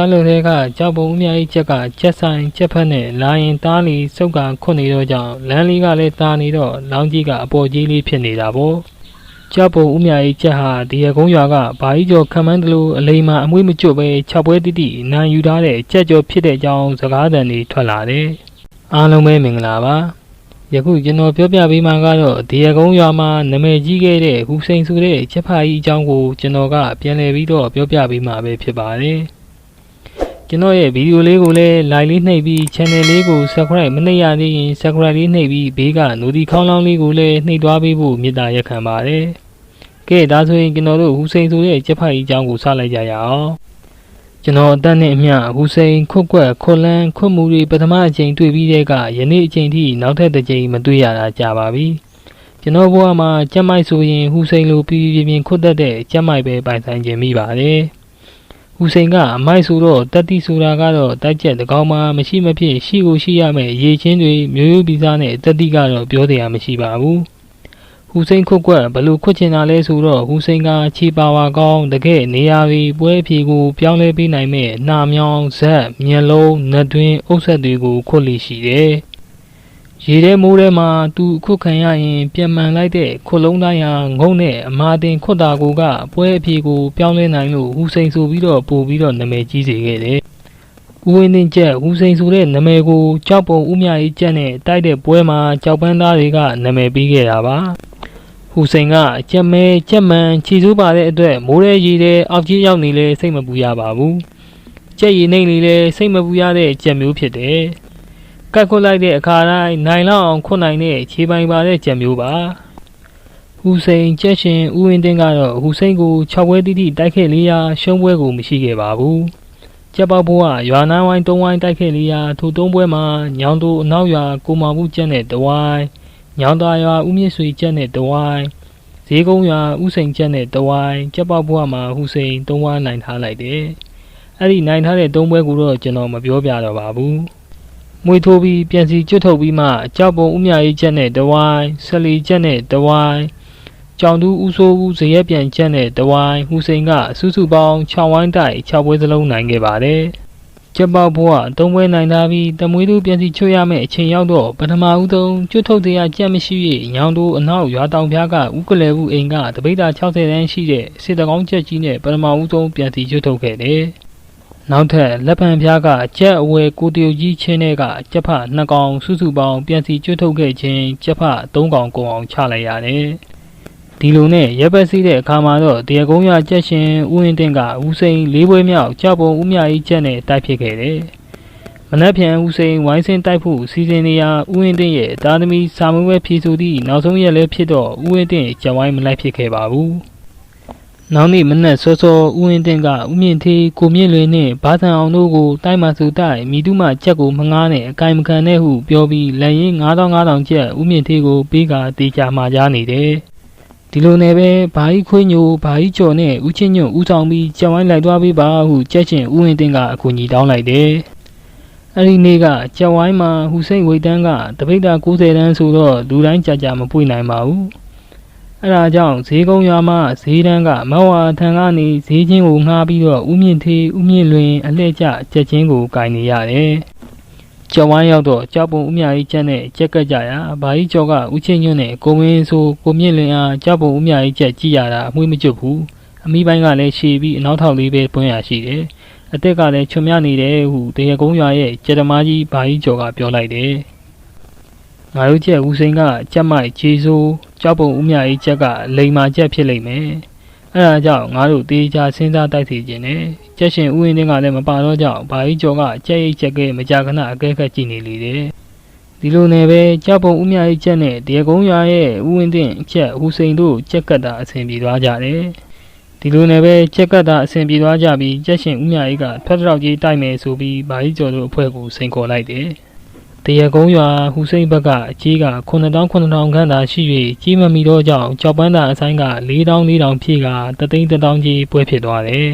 စားလို့တဲ့ကကြောက်ပုံဦးမြ၏ချက်ကချက်ဆိုင်ချက်ဖက်နဲ့လာရင်တားလီစုပ်ကခွတ်နေတော့ကြောင့်လမ်းလေးကလည်းတာနေတော့လောင်းကြီးကအပေါ်ကြီးလေးဖြစ်နေတာပေါ့ကြောက်ပုံဦးမြ၏ချက်ဟာဒီရကုန်းရွာကဘာကြီးကျော်ခံမှန်းတလို့အလိမ်မာအမွေးမကျွတ်ပဲခြောက်ပွဲတိတိနာယူထားတဲ့ချက်ကျော်ဖြစ်တဲ့အကြောင်းစကားသံတွေထွက်လာတယ်အားလုံးပဲမင်္ဂလာပါယခုကျွန်တော်ပြောပြပေးမှာကတော့ဒီရကုန်းရွာမှာနာမည်ကြီးခဲ့တဲ့ဟူစိန်ဆိုတဲ့ချက်ဖာကြီးအကြောင်းကိုကျွန်တော်ကပြန်လည်ပြီးတော့ပြောပြပေးမှာပဲဖြစ်ပါတယ်။ ကျွန်တော်ရဲ့ဗီဒီယိုလေးကိုလည်း like လေးနှိပ်ပြီး channel လေးကို subscribe မနှိပ်ရသေးရင် subscribe လေးနှိပ်ပြီးဘေးက notification ခေါင်းလောင်းလေးကိုလည်းနှိပ်သွားပေးဖို့မေတ္တာရက်ခံပါတယ်။ကဲဒါဆိုရင်ကျွန်တော်တို့ဟူစိန်ဆိုတဲ့ချက်ဖာကြီးအကြောင်းကိုစလိုက်ကြရအောင်။ကျွန်တော်အသက်နဲ့အမျှဟူစိန်ခွတ်ကွက်ခွတ်လန်းခွတ်မှုတွေပထမအချိန်တွေ့ပြီးတဲ့ကယနေ့အချိန်ထိနောက်ထပ်တစ်ချိန်မတွေ့ရတာကြာပါပြီကျွန်တော်ဘဝမှာကြက်မိုက်ဆိုရင်ဟူစိန်လိုပြီးပြင်းပြင်းခွတ်တတ်တဲ့ကြက်မိုက်ပဲပိုင်ဆိုင်ခြင်းမိပါတယ် ဟူစိန်ကအမိုက်ဆိုတော့တတိဆိုတာကတော့တိုက်ချက်တကောင်မှမရှိမဖြစ်ရှိကိုရှိရမယ်ရေချင်းတွေမျိုးရိုးပြီးသားနဲ့တတိကတော့ပြောတရားမရှိပါဘူးဟူစိန်ခွတ်ကွက်ဘလို့ခွတ်ချင်တာလဲဆိုတော့ဟူစိန်ကခြေပါဝါကောင်းတကယ်နေရာပြီးပွဲဖြေကိုပြောင်းလဲပေးနိုင်မဲ့နှာမြောင်းဇက်မျက်လုံးနှာတွင်းအုပ်ဆက်တွေကိုခွတ်လိရှိတယ်။ ရေထဲမိုးထဲမှာသူခွတ်ခံရရင်ပြန်မှန်လိုက်တဲ့ခွတ်လုံးတိုင်းဟာငုံနဲ့အမာတင်ခွတ်တာကိုကပွဲအဖြေကိုပြောင်းလဲနိုင်လို့ဟူစိန်ဆိုပြီးတော့ပို့ပြီးတော့နာမည်ကြီးစေခဲ့တယ်။ဦးဝင်းတင်ကျက်ဟူစိန်ဆိုတဲ့နာမည်ကိုကြောက်ပုံဦးမြကြီးကျက်နဲ့တိုက်တဲ့ပွဲမှာကြောက်ပန်းသားတွေကနာမည်ပေးခဲ့တာပါ။ဟူစိန်ကအကြက်မဲကြက်မှန်ခြေစိုးပါတဲ့အတွက်မိုးရဲရီတဲ့အောက်ကြီးရောက်နေလဲစိတ်မပူရပါဘူး။ကြက်ရည်နှိမ့်လေးလဲစိတ်မပူရတဲ့ကြက်မျိုးဖြစ်တယ်။ ကတ်ခွတ်လိုက်တဲ့အခါတိုင်းနိုင်လောက်အောင်ခွတ်နိုင်တဲ့ခြေပိုင်ပါတဲ့ကြက်မျိုးပါ။ဟူစိန်ကြက်ရှင်ဦးဝင်းတင်ကတော့ဟူစိန်ကို6ပွဲတိတိတိုက်ခဲ့လေးရာရှုံးပွဲကိုမရှိခဲ့ပါဘူး။ကြက်ပေါက်ဘိုးကရွာနာဝိုင်း၃ဝိုင်းတိုက်ခဲ့လေးရာထို၃ပွဲမှာညောင်တူအနောက်ရွာကိုမောင်ဘူးကျက်နဲ့တဝိုင်းညောင်သားရွာဦးမြင့်ဆွေကျက်နဲ့တဝိုင်းဈေးကုန်းရွာဦးစိန်ကျက်နဲ့တဝိုင်းကြက်ပေါက်ဘိုးကမှာဟူစိန်၃ဝိုင်းနိုင်ထားလိုက်တယ်။အဲ့ဒီနိုင်ထားတဲ့၃ပွဲကိုတော့ကျွန်တော်မပြောပြတော့ပါဘူး။ မွေထိုးပြီးပြန်စီကျွတ်ထုတ်ပြီးမှကြောက်ပုံဦးမြရေးချက်နဲ့တဝိုင်းဆက်လီချက်နဲ့တဝိုင်းကြောင်သူဦးစိုးဦးဇရက်ပြန်ချက်နဲ့တဝိုင်းဟူစိန်ကစုစုပေါင်း6ဝိုင်းတိုက်6ပွဲစလုံးနိုင်ခဲ့ပါတယ်။ကျက်ပေါက်ဘွားသုံးပွဲနိုင်လာပြီးတမွေးတို့ပြန်စီချွတ်ရမယ့်အချိန်ရောက်တော့ပထမဦးဆုံးကျွတ်ထုတ်တရားကြက်မရှိ၍ညောင်တို့အနောက်ရွာတောင်ဖျားကဥကလဲဘူးအိမ်ကတပိတ်တာ60တန်းရှိတဲ့စစ်တကောင်းချက်ကြီးနဲ့ပထမဦးဆုံးပြန်စီကျွတ်ထုတ်ခဲ့တယ်။ နောက်ထပ်လက်ဖန်ဖျားကကြက်အဝဲကိုတရုတ်ကြီးချင်းတဲ့ကကြက်ဖနှစ်ကောင်စုစုပေါင်းပြန်စီကျွတ်ထုတ်ခဲ့ခြင်းကြက်ဖသုံးကောင်ကုန်အောင်ချလိုက်ရတယ်။ဒီလိုနဲ့ရပ်ပတ်စီးတဲ့အခါမှာတော့တရားကုန်းရကြက်ရှင်ဦးရင်တင်ကဦးစိန်လေးပွဲမြောက်ကြောက်ပုံဦးမြကြီးချက်နဲ့တိုက်ဖြစ်ခဲ့တယ်။မနက်ဖြန်ဦးစိန်ဝိုင်းစင်းတိုက်ဖို့စီစဉ်နေရာဦးရင်တင်ရဲ့သားသမီးစာမွေးပွဲဖြီဆိုသည့်နောက်ဆုံးရက်လည်းဖြစ်တော့ဦးရင်တင်ကြက်ဝိုင်းမလိုက်ဖြစ်ခဲ့ပါဘူး။ နောက်နေ့မနက်စောစောဦးရင်တင်ကဦးမြင့်သေးကိုမြင့်လွင်နဲ့ဘာသံအောင်တို့ကိုတိုက်မှစုတိုက်မိတုမချက်ကိုမငားနဲ့အကင်မခံနဲ့ဟုပြောပြီးလက်ရင်း9000 9000ကျပ်ဦးမြင့်သေးကိုပေးကတေချာမှာကြားနေတယ်။ဒီလိုနဲ့ပဲဘာကြီးခွေးညိုဘာကြီးကျော်နဲ့ဦးချင်းညွန့်ဦးဆောင်ပြီးကြောင်ဝိုင်းလိုက်သွားပေးပါဟုကြက်ချင်းဦးဝင်းတင်ကအကူအညီတောင်းလိုက်တယ်။အဲဒီနေ့ကကြောင်ဝိုင်းမှာဟူစိန်ဝိတန်းကတပိတ်တာ90တန်းဆိုတော့လူတိုင်းကြာကြာမပွေနိုင်ပါဘူး။ အဲဒါကြောင့်ဈေးကုန်းရွာမှာဈေးတန်းကမဝါထံကနေဈေးချင်းကိုငှားပြီးတော့ဦးမြင့်သေးဦးမြင့်လွင်အလှည့်ကျကြက်ချင်းကိုကင်နေရတယ်။ကျော်ဝိုင်းရောက်တော့ကြောက်ပုံဦးမြကြီးကျက်နဲ့ကြက်ကကြရာဘာကြီးကျော်ကဦးချင်းညွန့်နဲ့ကိုမင်းဆိုကိုမြင့်လင်းအားကြောက်ပုံဦးမြကြီးကျက်ကြည့်ရတာအမွှေးမကျွတ်ဘူးအမိပိုင်းကလည်းရှည်ပြီးအနောက်ထောက်လေးပဲပွင့်ရရှိတယ်အသက်ကလည်းချွန်မြနေတယ်ဟုတရကုန်းရွာရဲ့ကျက်သမားကြီးဘာကြီးကျော်ကပြောလိုက်တယ် ငါတို့ကျက်ဦးစိန်ကကြက်မိုက်ခြေဆိုးကြောက်ပုံဦးမြကြီးကျက်ကလိန်မာကျက်ဖြစ်လိမ့်မယ်အဲဒါကြောင့်ငါတို့တေးချစဉ်းစားတိုက်စီခြင်းနဲ့ကျက်ရှင်ဦးဝင်းတင်းကလည်းမပါတော့ကြောင့်ဘာကြီးကျော်ကကြက်ရိတ်ချက်ကဲမကြာခဏအကဲခတ်ကြည့်နေလေတယ်ဒီလိုနဲ့ပဲကြောက်ပုံဦးမြကြီးချက်နဲ့တရကုန်းရွာရဲ့ဦးဝင်းတင်းချက်ဟူစိန်တို့ချက်ကတ်တာအဆင်ပြေသွားကြတယ်ဒီလိုနဲ့ပဲချက်ကတ်တာအဆင်ပြေသွားကြပြီးကျက်ရှင်ဦးမြကြီးကထွက်တော့ကြီးတိုက်မယ်ဆိုပြီးဘာကြီးကျော်တို့အဖွဲ့ကိုစိန်ခေါ်လိုက်တယ် တရကုန်းရွာဟူစိန်ဘက်ကအကြီးက9000 9000ခန်းသာရှိ၍ကြီးမမီတော့ကြောင့်ကြောက်ပန်းသာအဆိုင်က4000 4000ဖြည့်ကတသိန်း1000ကြီးပွဲဖြစ်သွားတယ်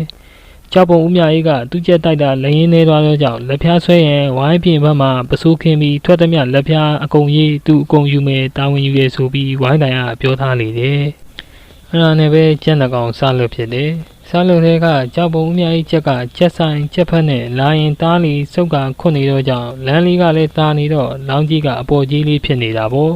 ကြောက်ပုံဦးမြအေးကသူ့ကျက်တိုက်တာလက်ရင်းနေသွားသောကြောင့်လက်ဖျားဆွဲရင်ဝိုင်းပြင်ဘက်မှပစိုးခင်းပြီးထွက်သည်မြလက်ဖျားအကုန်ရေးသူ့အကုန်ယူမယ်တာဝန်ယူရဲဆိုပြီးဝိုင်းတိုင်ကပြောထားလေတယ်။ အအဲ့ဒါနဲ့ပဲကြက်နှကောင်စားလို့ဖြစ်တယ်စားလို့တဲ့ကကြောက်ပုံအများကြီးကြက်ကကြက်ဆိုင်ကြက်ဖက်နဲ့လာရင်တားလီစုပ်ကခွနေတော့ကြောင့်လမ်းလေးကလည်းတားနေတော့လောင်းကြီးကအပေါ်ကြီးလေးဖြစ်နေတာပေါ့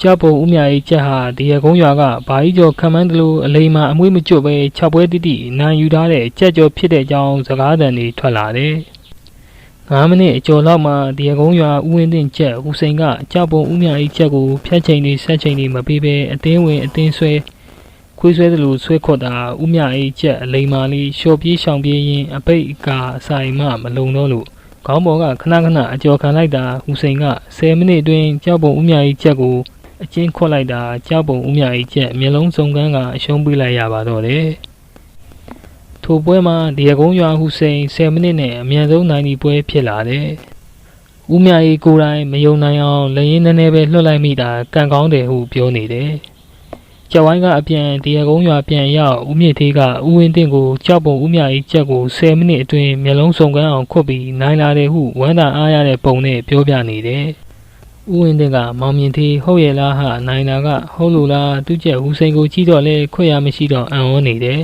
ကြောက်ပုံဦးမြကြီးကြက်ဟာဒီရကုန်းရွာကဘာကြီးကျော်ခံမှန်းတလို့အလိမ်မှာအမွေးမကျွတ်ပဲ၆ပွဲတိတိနိုင်ယူထားတဲ့ကြက်ကျော်ဖြစ်တဲ့အကြောင်းစကားသံတွေထွက်လာတယ်9မိနစ်အကျော်လောက်မှဒီရကုန်းရွာဦးဝင်းတင်ကျက်ဟူစိန်ကကြောက်ပုံဦးမြကြီးကျက်ကိုဖျက်ချိန်တွေဆက်ချိန်တွေမပေးဘဲအတင်းဝင်အတင်းဆွဲ ခွေးဆွဲသလိုဆွဲခွတ်တာဦးမြကြီးကျက်အလိမ်မာလေးလျှော့ပြေးရှောင်ပြေးရင်အပိတ်အကာအဆိုင်မှမလုံတော့လို့ခေါင်းပေါ်ကခဏခဏအကျော်ခံလိုက်တာဟူစိန်က10မိနစ်အတွင်းကြောက်ပုံဦးမြကြီးကျက်ကိုအချင်းခွတ်လိုက်တာကြောက်ပုံဦးမြကြီးကျက်မျက်လုံးစုံကန်းကအရှုံးပေးလိုက်ရပါတော့တယ်ထိုပွဲမှာဒီရကုန်းရွာဟူစိန်10မိနစ်နဲ့အမြန်ဆုံးနိုင်ဒီပွဲဖြစ်လာတယ်။ဦးမြကြီးကိုယ်တိုင်မယုံနိုင်အောင်လက်ရင်းနည်းနည်းပဲလွှတ်လိုက်မိတာကံကောင်းတယ်ဟုပြောနေတယ်။ ကျောက်ဝိုင်းကအပြန်ဒီရကုန်းရွာပြန်ရောက်ဦးမြင့်သေးကဦးဝင်းတင်ကိုကြောက်ပုံဦးမြကြီးချက်ကို10မိနစ်အတွင်းမျက်လုံးစုံကန်းအောင်ခွတ်ပြီးနိုင်လာတယ်ဟုဝမ်းသာအားရတဲ့ပုံနဲ့ပြောပြနေတယ်။ဦးဝင်းတင်ကမောင်မြင့်သေးဟုတ်ရဲ့လားဟာနိုင်လာကဟုတ်လို့လားသူ့ချက်ဦးစိန်ကိုကြည့်တော့လဲခွတ်ရမရှိတော့အံ့ဩနေတယ်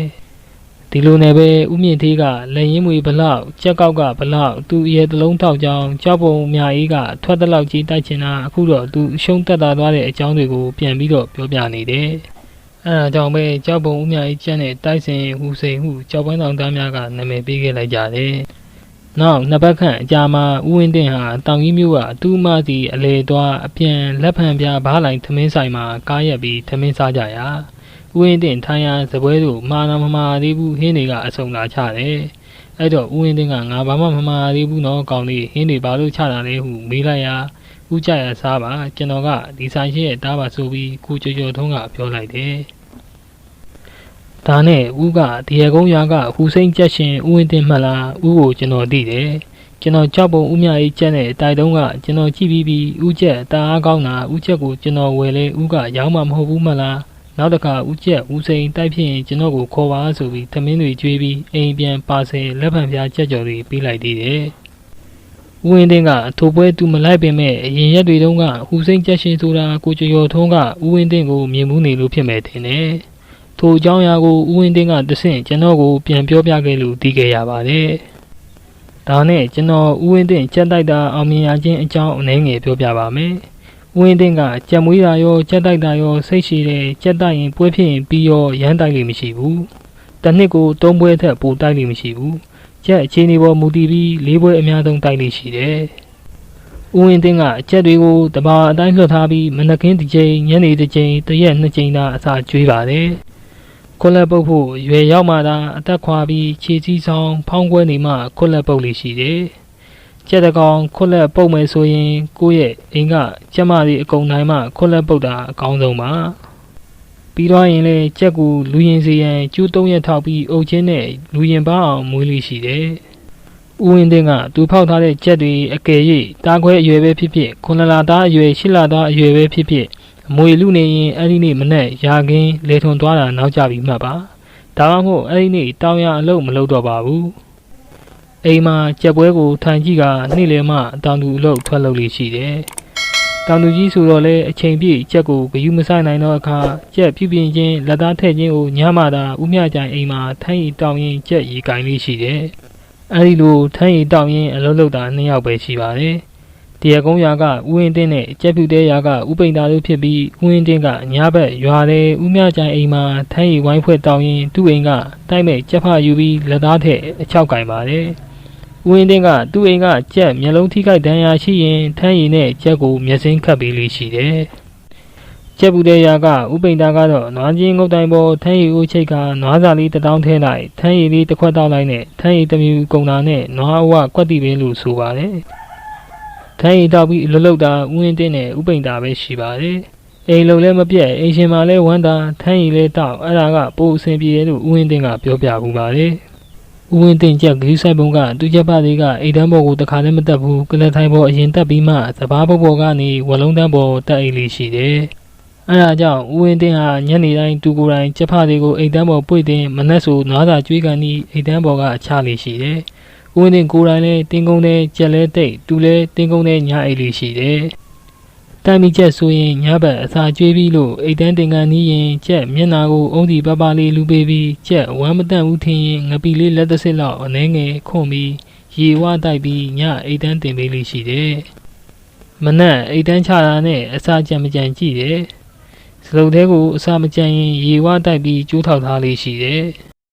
။ဒီလိုနဲ့ပဲဥမြင့်သေးကလက်ရင်းမွေဘလောက်ကြက်ကောက်ကဘလောက်သူ့ရဲ့သလုံးထောက်ကြောင်းကြောက်ပုံမြအေးကထွက်တဲ့လောက်ကြီးတိုက်ချင်တာအခုတော့သူရှုံးတက်တာသွားတဲ့အကြောင်းတွေကိုပြန်ပြီးတော့ပြောပြနေတယ်။ အဲဒါကြောင့်ပဲကြောက်ပုံဥမြအေးကျန်းတဲ့တိုက်စင်ဟူစိန်ဟုကြောက်ပိုင်းတော်သားများကနာမည်ပေးခဲ့လိုက်ကြတယ်။နောက်နှစ်ပတ်ခန့်အကြာမှာဦးဝင်းတင်ဟာတောင်ကြီးမြို့ကသူ့မစီအလေသွားအပြန်လက်ဖံပြားဘားလိုက်သမင်းဆိုင်မှာကားရက်ပြီးသမင်းစားကြရာဦးဝင်းတင်ထိုင်ရာစပွဲတို့မာနာမမာသေးဘူးဟင်းတွေကအဆုံလာချတယ်အဲ့တော့ဦးဝင်းတင်ကငါဘာမှမမာသေးဘူးနော်ကောင်းလေးဟင်းတွေဘာလို့ချတာလဲဟုမေးလိုက်ရာ ဦးကြရစားပါကျွန်တော်ကဒီဆိုင်ရှိရဲ့တားပါဆိုပြီးကိုကြိုကြိုထုံးကပြောလိုက်တယ်ဒါနဲ့ဦးကဒီရကုန်းရွာကဟူစိန်ကြက်ရှင်ဦးဝင်းတင်မှတ်လားဦးကိုကျွန်တော်သိတယ်ကျွန်တော်ကြောက်ပုံဦးမြအေးကျက်နဲ့တိုက်တုံးကကျွန်တော်ကြည့်ပြီးပြီးဦးကျက်တအားကောင်းတာဦးကျက်ကိုကျွန်တော်ဝယ်လဲဦးကရောင်းမှမဟုတ်ဘူးမလားနောက်တစ်ခါဦးကျက်ဦးစိန်တိုက်ဖြစ်ရင်ကျွန်တော်ကိုခေါ်ပါဆိုပြီးသမင်းတွေကျွေးပြီးအိမ်ပြန်ပါဆယ်လက်ဖံပြားကြက်ကြော်တွေပေးလိုက်သေးတယ်။ ဦးဝင်းတင်းကထိုပွဲသူမလိုက်ပင်မဲ့အရင်ရက်တွေတုန်းကဟူစိန်ကြက်ရှင်ဆိုတာကိုကျော်ကျော်ထုံးကဦးဝင်းတင်းကိုမြင်မှုနေလို့ဖြစ်မဲ့တင်တယ်။ထိုအကြောင်းအရာကိုဦးဝင်းတင်းကတဆင့်ကျွန်တော်ကိုပြန်ပြောပြခဲ့လို့သိခဲ့ရပါတယ်။ဒါနဲ့ကျွန်တော်ဦးဝင်းတင်းကြက်တိုက်တာအောင်မြင်ရခြင်းအကြောင်းအနည်းငယ်ပြောပြပါမယ်။ဝင်းတင်ကကြက်မွေးတာရောကြက်တိုက်တာရောစိတ်ရှိတယ်ကြက်တိုက်ရင်ပွဲဖြစ်ရင်ပြီးရောရမ်းတိုက်လိမ့်မရှိဘူးတနှစ်ကိုသုံးပွဲထက်ပိုတိုက်လိမ့်မရှိဘူး ကြက်အခြေအနေပေါ်မူတည်ပြီးလေးပွဲအများဆုံးတိုက်လိမ့်ရှိတယ်ဦးဝင်းတင်ကအချက်တွေကိုတဘာအတိုင်းလွှတ်ထားပြီးမနက်ခင်းတစ်ချိန်ညနေတစ်ချိန်တရက်နှစ်ချိန်သာအစာကျွေးပါတယ်ခွက်လက်ပုတ်ဖို့ရွယ်ရောက်မှသာအသက်ခွာပြီးခြေစည်းဆောင်ဖောင်းကွဲနေမှခွက်လက်ပုတ်လေးရှိတယ်ကြက်တကောင်ခွက်လက်ပုတ်မယ်ဆိုရင်ကိုယ့်ရဲ့အိမ်ကကျမတွေအကုန်တိုင်းမှခွက်လက်ပုတ်တာအကောင်းဆုံးပါ ပြီးတော့ရင်လေကြက်ကူလူရင်စီရန်ကျူးသုံးရက်ထောက်ပြီးအုပ်ချင်းနဲ့လူရင်ပအောင်မွေးလိရှိတယ်ဥဝင်းတင်ကသူဖောက်ထားတဲ့ကြက်တွေအကယ်၍တားခွဲအရွယ်ပဲဖြစ်ဖြစ်ခုနလာသားအရွယ်ရှစ်လာသားအရွယ်ပဲဖြစ်ဖြစ်အမွေလူနေရင်အဲ့ဒီနေ့မနဲ့ရာခင်းလေထွန်သွားတာနောက်ကျပြီးမှတ်ပါဒါမှမဟုတ်အဲ့ဒီနေ့တောင်းရအလုပ်မလုပ်တော့ပါဘူးအိမ်မှာကြက်ပွဲကိုထိုင်ကြည့်ကနေ့လယ်မှတောင်သူအလုပ်ထွက်လုပ်လိရှိတယ်။ တောင်သူကြီးဆိုတော့လေအချိန်ပြည့်ကြက်ကိုဂယူမဆိုင်နိုင်တော့အခါကြက်ပြပြင်းချင်းလက်သားထည့်ခြင်းကိုညမှသာဥမြကြိုင်အိမ်မှာထိုင်ရီတောင်းရင်ကြက်ရီကင်လိရှိတယ်။အဲဒီလိုထိုင်ရီတောင်းရင်အလုပ်လုပ်တာနှစ်ယောက်ပဲရှိပါတယ်။တရကုန်းရွာကဥဝင်းတင်းနဲ့ကြက်ဖြူတဲရွာကဥပိန်သားတို့ဖြစ်ပြီးဥဝင်းတင်းကညဘက်ရွာတဲ့ဥမြကြိုင်အိမ်မှာထိုင်ရီဝိုင်းဖွဲ့တောင်းရင်သူ့အိမ်ကတိုက်မဲ့ကြက်ဖယူပြီးလက်သားထည့်အချောက်ကင်ပါတယ်။ ဦးဝင်းတင်းကသူ့အိမ်ကကြက်မျက်လုံးထိခိုက်ဒဏ်ရာရှိရင်ထမ်းရည်နဲ့ကြက်ကိုမျက်စိခတ်ပေးလို့ရှိတယ်။ကြက်ပူတဲ့ရာကဥပိန်တာကတော့နွားချင်းငုတ်တိုင်ပေါ်ထမ်းရည်ကိုချိတ်ကနွားစာလေးတစ်တောင်းထဲလိုက်ထမ်းရည်လေးတစ်ခွက်တောက်လိုက်နဲ့ထမ်းရည်တစ်မြူကုံတာနဲ့နွားအဝကွက်တိပင်းလို့ဆိုပါတယ်။ထမ်းရည်တောက်ပြီးလှုပ်တာဦးဝင်းတင်းနဲ့ဥပိန်တာပဲရှိပါတယ်။အိမ်လုံးလည်းမပြတ်အိမ်ရှင်မလည်းဝမ်းသာထမ်းရည်လည်းတောက်အဲ့ဒါကပိုအဆင်ပြေတယ်လို့ဦးဝင်းတင်းကပြောပြပူပါတယ်။ ဦးဝင်းတင်ချက်ဂီးဆိုင်ပုံကသူချက်ပသေးကအိတ်တန်းပေါ်ကိုတခါလည်းမတက်ဘူးကလထိုင်ပေါ်အရင်တက်ပြီးမှစပားပုတ်ပေါ်ကနေဝလုံးတန်းပေါ်တက်အိတ်လေးရှိတယ်အဲဒါကြောင့်ဦးဝင်းတင်ဟာညနေတိုင်းတူကိုယ်တိုင်ချက်ဖသေးကိုအိတ်တန်းပေါ်ပွေတင်မနှက်ဆိုနွားစာကျွေးကန်ပြီးအိတ်တန်းပေါ်ကအချလေးရှိတယ်ဦးဝင်းတင်ကိုယ်တိုင်လည်းတင်းကုန်းတဲ့ကြက်လဲတိတ်သူလဲတင်းကုန်းတဲ့ညာအိတ်လေးရှိတယ် တိုင်မီချက်ဆိုရင်ညဘက်အစာကျွေးပြီးလို့အိတ်တန်းတင်ကန်နီးရင်ချက်မျက်နာကိုအုံးစီပပလေးလူပေးပြီးချက်ဝမ်းမတန့်ဘူးထင်ရင်ငပီလေးလက်တစ်စစ်လောက်အနှဲငယ်ခွန်ပြီးရေဝတိုက်ပြီးညအိတ်တန်းတင်ပေးလေးရှိတယ်။မနက်အိတ်တန်းချတာနဲ့အစာကြံမကြံကြည့်တယ်။စလုတ်သေးကိုအစာမကြံရင်ရေဝတိုက်ပြီးကျိုးထောက်ထားလေးရှိတယ်။